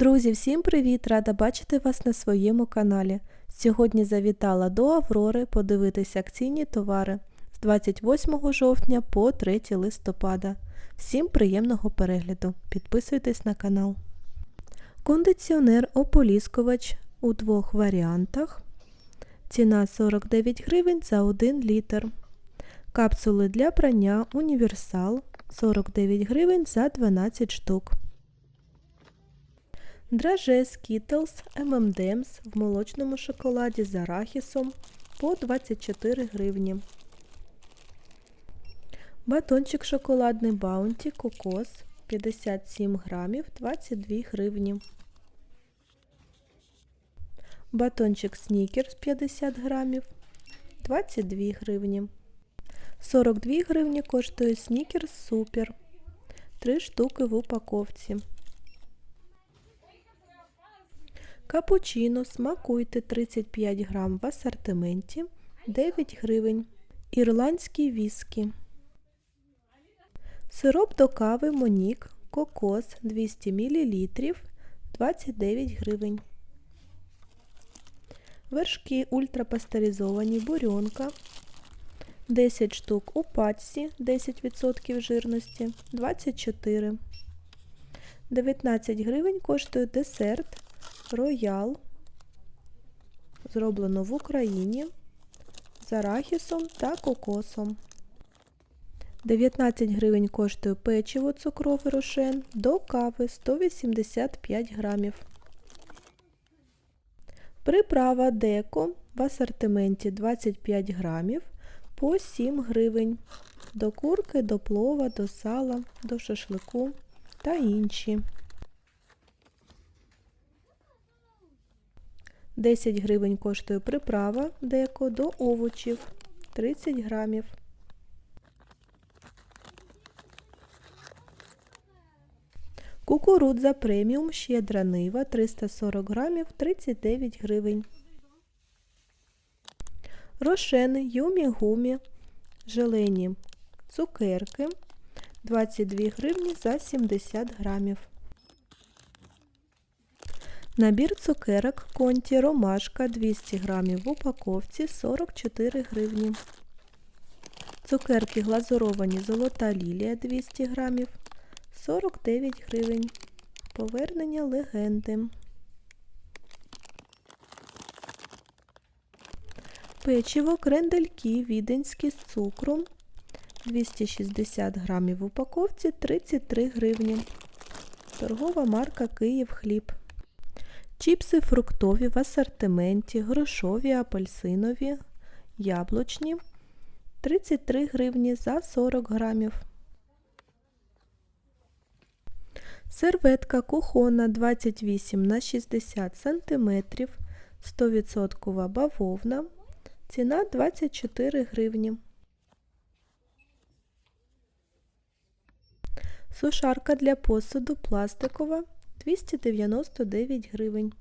Друзі, всім привіт! Рада бачити вас на своєму каналі. Сьогодні завітала до Аврори подивитися акційні товари з 28 жовтня по 3 листопада. Всім приємного перегляду! Підписуйтесь на канал. Кондиціонер ополіскувач у двох варіантах. Ціна 49 гривень за 1 літр. Капсули для прання Універсал 49 гривень за 12 штук. Драже Skittles M&M's в молочному шоколаді з арахісом по 24 гривні. Батончик шоколадний Bounty Кокос 57 грамів 22 гривні. Батончик Snickers 50 грамів 22 гривні. 42 гривні коштує Snickers Super. 3 штуки в упаковці. Капучино смакуйте 35 грам в асортименті 9 гривень. Ірландський віскі. Сироп до кави Монік Кокос 200 мл 29 гривень. Вершки ультрапастеризовані бурьонка 10 штук у пачці 10% жирності 24. 19 гривень коштує десерт Роял. Зроблено в Україні з арахісом та кокосом. 19 гривень коштує печиво цукровий рошен до кави 185 грамів. Приправа деко в асортименті 25 грамів по 7 гривень. До курки, до плова, до сала, до шашлику та інші. 10 гривень коштує приправа деко до овочів 30 грамів. Кукурудза преміум щедра нива 340 грамів 39 гривень. Рошени Юмі Гумі желені цукерки 22 гривні за 70 грамів. Набір цукерок Конті Ромашка 200 грамів в упаковці 44 гривні. Цукерки глазуровані Золота лілія 200 грамів 49 гривень. Повернення легенди. Печиво крендельки віденські з цукром 260 грамів в упаковці 33 гривні. Торгова марка Київ хліб. Чіпси фруктові в асортименті, грошові, апельсинові, яблучні 33 гривні за 40 грамів. Серветка кухонна 28 на 60 см, 100% бавовна. Ціна 24 гривні. Сушарка для посуду пластикова 299 гривень.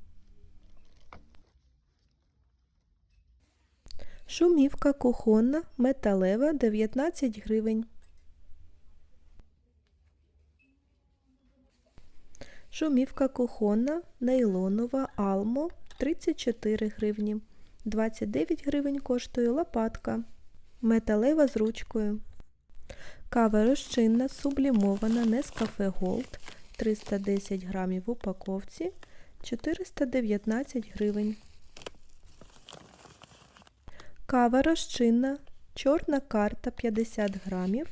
Шумівка кухонна металева 19 гривень. Шумівка кухонна нейлонова Алмо 34 гривні. 29 гривень коштує лопатка. Металева з ручкою. Кава розчинна, сублімована Nescafe Gold 310 грамів в упаковці 419 гривень. Кава розчинна, чорна карта 50 грамів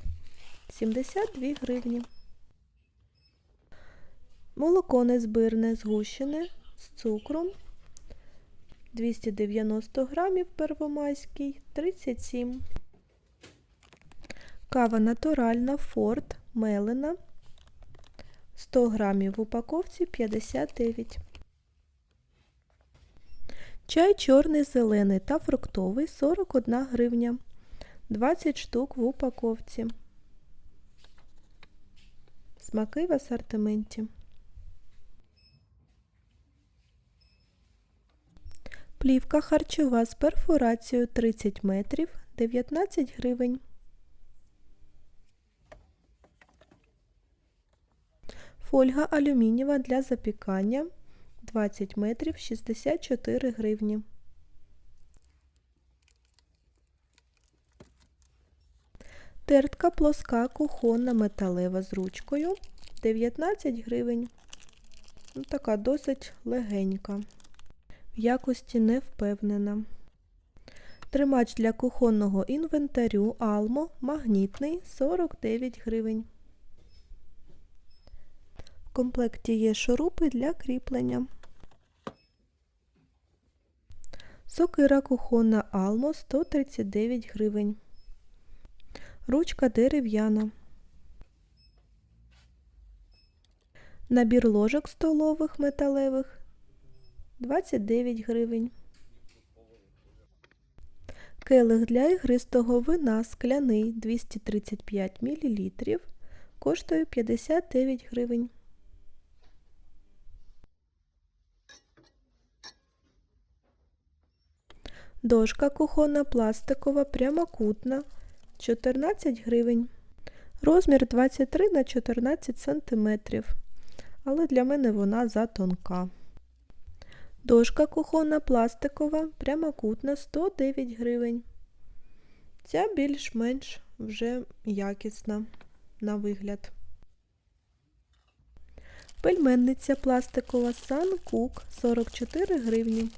72 гривні. Молоко незбирне згущене з цукром 290 грамів первомайський 37. Кава натуральна Форт мелена 100 грамів в упаковці 59. Чай чорний, зелений та фруктовий 41 гривня. 20 штук в упаковці. Смаки в асортименті. Плівка харчова з перфорацією 30 метрів 19 гривень. Фольга алюмінієва для запікання 20 метрів 64 гривні. Тертка плоска кухонна металева з ручкою 19 гривень. Ну, така досить легенька. В якості не впевнена. Тримач для кухонного інвентарю Almo магнітний 49 гривень. Комплекті є шурупи для кріплення. Сокира кухонна Almo 139 гривень. Ручка дерев'яна. Набір ложок столових металевих 29 гривень. Келих для ігристого вина скляний 235 мл коштує 59 гривень. Дошка кухонна пластикова прямокутна 14 гривень. Розмір 23 на 14 см, але для мене вона затонка. Дошка кухонна пластикова, прямокутна 109 гривень. Ця більш-менш вже якісна на вигляд. Пельменниця пластикова Санкук 44 гривні.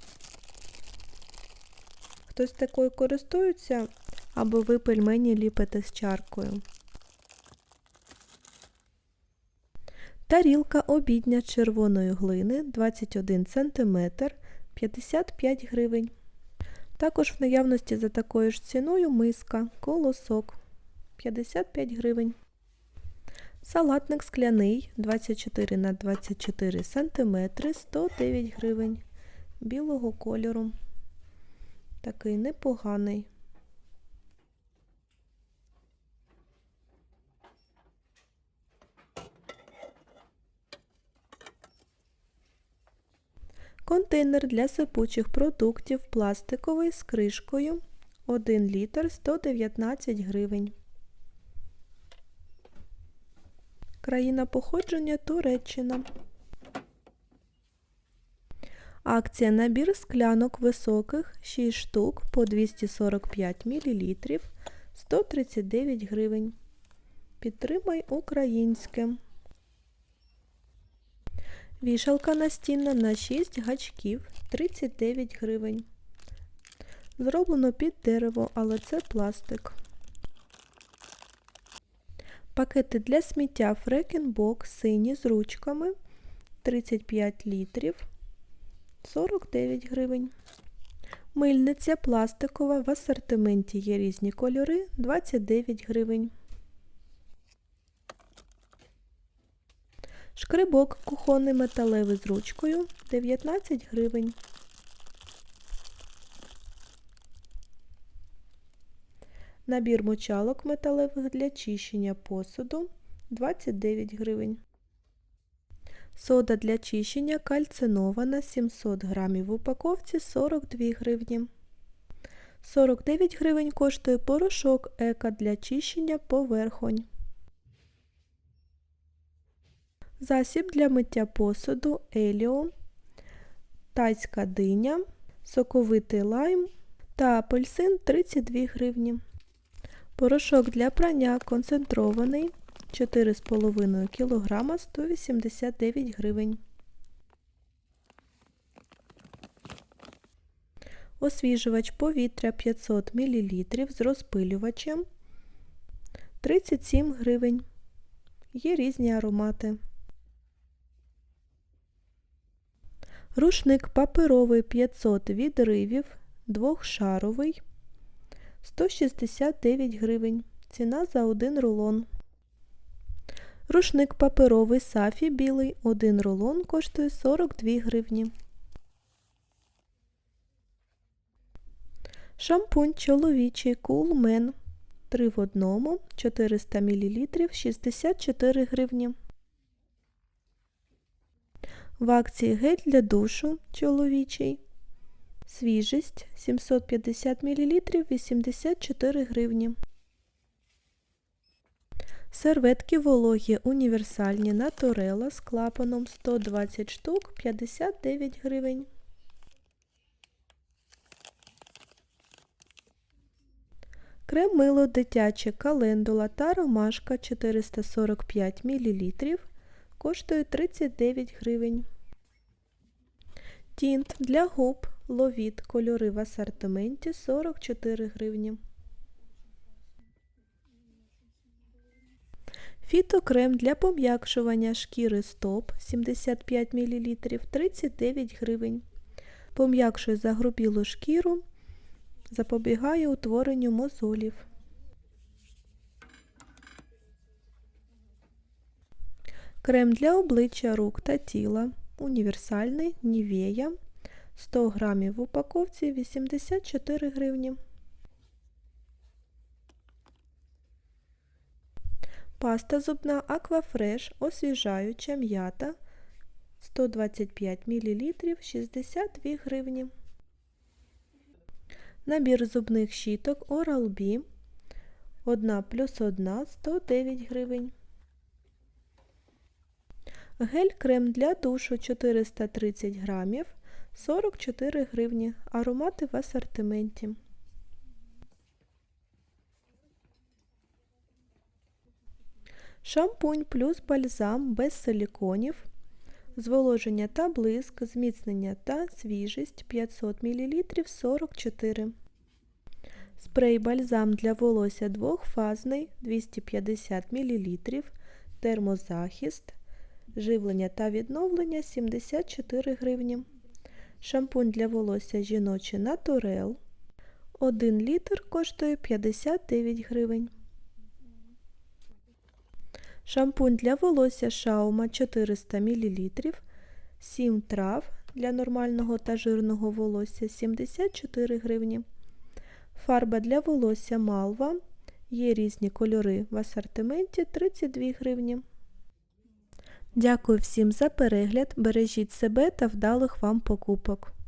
Хтось такою користується, або ви пельмені ліпите з чаркою. Тарілка обідня червоної глини 21 см 55 гривень. Також в наявності за такою ж ціною миска, колосок 55 гривень. Салатник скляний 24 на 24 см 109 гривень. Білого кольору. Такий непоганий. Контейнер для сипучих продуктів пластиковий з кришкою 1 літр 119 гривень. Країна походження Туреччина. Акція набір склянок високих 6 штук по 245 мл 139 гривень. Підтримай українське. Вішалка настінна на 6 гачків 39 гривень. Зроблено під дерево, але це пластик. Пакети для сміття Фрекенбок сині з ручками 35 літрів 49 гривень. Мильниця пластикова в асортименті є різні кольори 29 гривень. Шкрибок кухонний металевий з ручкою 19 гривень. Набір мочалок металевих для чищення посуду 29 гривень. Сода для чищення кальцинована 700 грамів в упаковці 42 гривні. 49 гривень коштує порошок ека для чищення поверхонь. Засіб для миття посуду Еліо, тайська диня, соковитий лайм та апельсин 32 гривні. Порошок для прання концентрований 4,5 кг 189 гривень. Освіжувач повітря 500 мл з розпилювачем 37 гривень. Є різні аромати. Рушник паперовий 500 відривів, двохшаровий 169 гривень. Ціна за один рулон. Рушник паперовий сафі білий, один рулон коштує 42 гривні. Шампунь чоловічий Cool 3 в одному 400 мл 64 гривні. В акції гель для душу чоловічий. Свіжість 750 мл 84 гривні. Серветки вологі універсальні Naturella з клапаном 120 штук 59 гривень. Крем мило дитяче календула та ромашка 445 мл коштує 39 гривень. Тінт для губ ловіт кольори в асортименті 44 гривні. Фітокрем для пом'якшування шкіри стоп 75 мл 39 гривень. Пом'якшує загрубілу шкіру, запобігає утворенню мозолів. Крем для обличчя рук та тіла. Універсальний Нівея 100 грамів в упаковці 84 гривні. Паста зубна Аквафреш освіжаюча м'ята 125 мл 62 гривні. Набір зубних щіток Oral-B 1 плюс 1 109 гривень. Гель-крем для душу 430 грамів 44 гривні. Аромати в асортименті. Шампунь плюс бальзам без силіконів. Зволоження та блиск, зміцнення та свіжість 500 мл 44. Спрей бальзам для волосся двохфазний 250 мл. Термозахист. Живлення та відновлення 74 гривні. Шампунь для волосся жіночий Натурел. 1 літр коштує 59 гривень. Шампунь для волосся Шаума 400 мл. 7 трав для нормального та жирного волосся 74 гривні. Фарба для волосся Малва. Є різні кольори в асортименті 32 гривні. Дякую всім за перегляд. Бережіть себе та вдалих вам покупок.